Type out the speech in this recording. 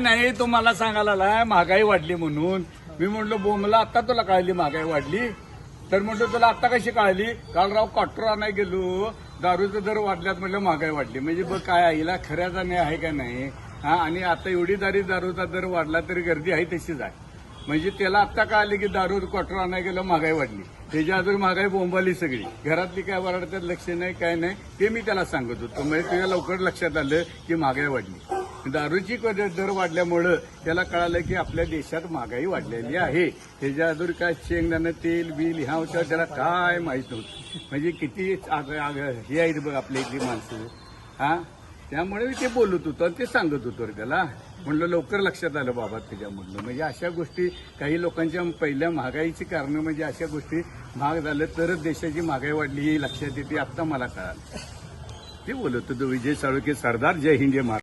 नाही तो मला सांगायला आलाय महागाई वाढली म्हणून. मी म्हणलो बोमला आता तुला कळली महागाई वाढली. तर म्हणतो तुला आता कशी कळली? काल राव कॉटर आणाय गेलो. दारूचे दर वाढल्यात म्हटलं महागाई वाढली. म्हणजे बघ काय आईला खऱ्याचा नाही आहे का नाही? हा आणि आता एवढी दारी दारूचा दर वाढला तरी गर्दी आहे तशीच आहे. म्हणजे त्याला आत्ता कळाली की दारू क्वार्टर आणाय गेलं महागाई वाढली. त्याच्या अजून महागाई बोंबाली सगळी. घरातली काय वाढतात लक्ष नाही काय नाही. ते मी त्याला सांगत होतो. म्हणजे तुझ्या लवकर लक्षात आलं की महागाई वाढली. दारूची दर वाढल्यामुळं त्याला कळालं की आपल्या देशात महागाई वाढलेली आहे. त्याच्या अजून काय शेंगदाणं तेल बिल ह्या होत्या त्याला काय माहीत नव्हतं. म्हणजे किती आग- हे आहेत बघ आपल्या इथली माणसं. हा? त्यामुळे ते बोलत होतो आणि ते सांगत होतो त्याला. म्हणलं लवकर लक्षात आलं बाबा त्याच्यामधलं म्हणजे अशा गोष्टी काही लोकांच्या पहिल्या महागाईची कारणं म्हणजे अशा गोष्टी महाग झालं तरच देशाची महागाई वाढली ही लक्षात येते आत्ता मला कळालं. ते बोलत होतो विजय साळुके सरदार जय हिंद जय महाराज